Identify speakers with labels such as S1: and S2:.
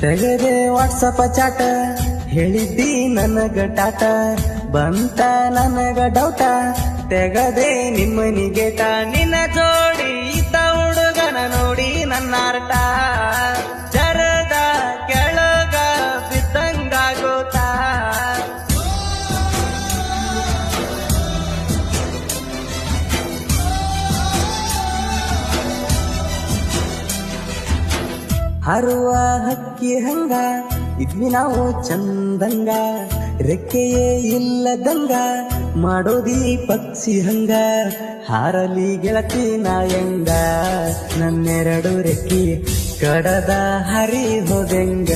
S1: ತೆಗದೆ WhatsApp chaat ಹೇಳಿದ್ದಿ ನನಗ ಟಾಟ ಬಂತ ನನಗ ಡೌಟ ತೆಗದೆ ನಿಮ್ಮನಿಗೆ ನಿನ್ನ ಜೋಡಿ ಹರುವ ಹಕ್ಕಿ ಹಂಗ, ಇದ್ವಿ ನಾವು ಚಂದಂಗ, ರೆಕ್ಕೆಯೇ ಇಲ್ಲದಂಗ, ಮಾಡೋದಿ ಪಕ್ಷಿ ಹಂಗ, ಹಾರಲಿ ಗೆಳತಿ ನಾಯಂಗ, ನನ್ನೆರಡು ರೆಕ್ಕಿ ಕಡದ ಹರಿ ಹೋದಂಗ.